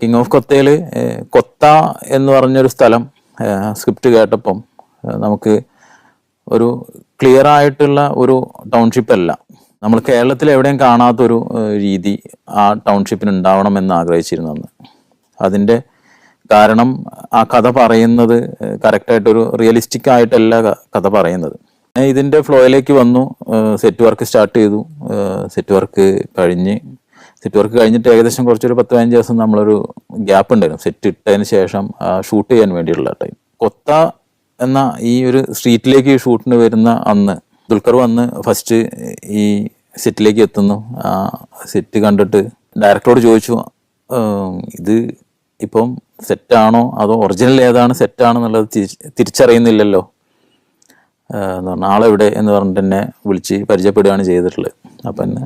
King of കൊത്തയിൽ കൊത്ത എന്ന് പറഞ്ഞൊരു സ്ഥലം സ്ക്രിപ്റ്റ് കേട്ടപ്പം നമുക്ക് ഒരു ക്ലിയർ ആയിട്ടുള്ള ഒരു ടൗൺഷിപ്പ് അല്ല. നമ്മൾ കേരളത്തിൽ എവിടെയും കാണാത്തൊരു രീതി ആ ടൗൺഷിപ്പിന് ഉണ്ടാവണമെന്ന് ആഗ്രഹിച്ചിരുന്നു അതിന്റെ കാരണം ആ കഥ പറയുന്നത് കറക്റ്റായിട്ടൊരു റിയലിസ്റ്റിക് ആയിട്ടല്ല കഥ പറയുന്നത്. ഇതിന്റെ ഫ്ലോയിലേക്ക് വന്നു സെറ്റ് വർക്ക് സ്റ്റാർട്ട് ചെയ്തു സെറ്റ് വർക്ക് കഴിഞ്ഞ് സെറ്റ് വർക്ക് കഴിഞ്ഞിട്ട് ഏകദേശം കുറച്ചൊരു പത്ത് പതിനഞ്ച് ദിവസം നമ്മളൊരു ഗ്യാപ്പ് ഉണ്ടായിരുന്നു. സെറ്റ് ഇട്ടതിന് ശേഷം ഷൂട്ട് ചെയ്യാൻ വേണ്ടിയുള്ള ടൈം കൊത്ത എന്ന ഈ ഒരു സ്ട്രീറ്റിലേക്ക് ഷൂട്ടിന് വരുന്ന അന്ന് ദുൽഖർ വന്ന് ഫസ്റ്റ് ഈ സെറ്റിലേക്ക് എത്തുന്നു. ആ സെറ്റ് കണ്ടിട്ട് ഡയറക്ടറോട് ചോദിച്ചു "ഉം, ഇത് ഇപ്പം സെറ്റാണോ അതോ ഒറിജിനൽ ഏതാണ് സെറ്റാണെന്നുള്ളത് തിരി- തിരിച്ചറിയുന്നില്ലല്ലോ. എന്ന് പറഞ്ഞാൽ ആളെവിടെ എന്ന് പറഞ്ഞിട്ട് എന്നെ വിളിച്ച് പരിചയപ്പെടുകയാണ് ചെയ്തിട്ടുള്ളത്. അപ്പം എന്നെ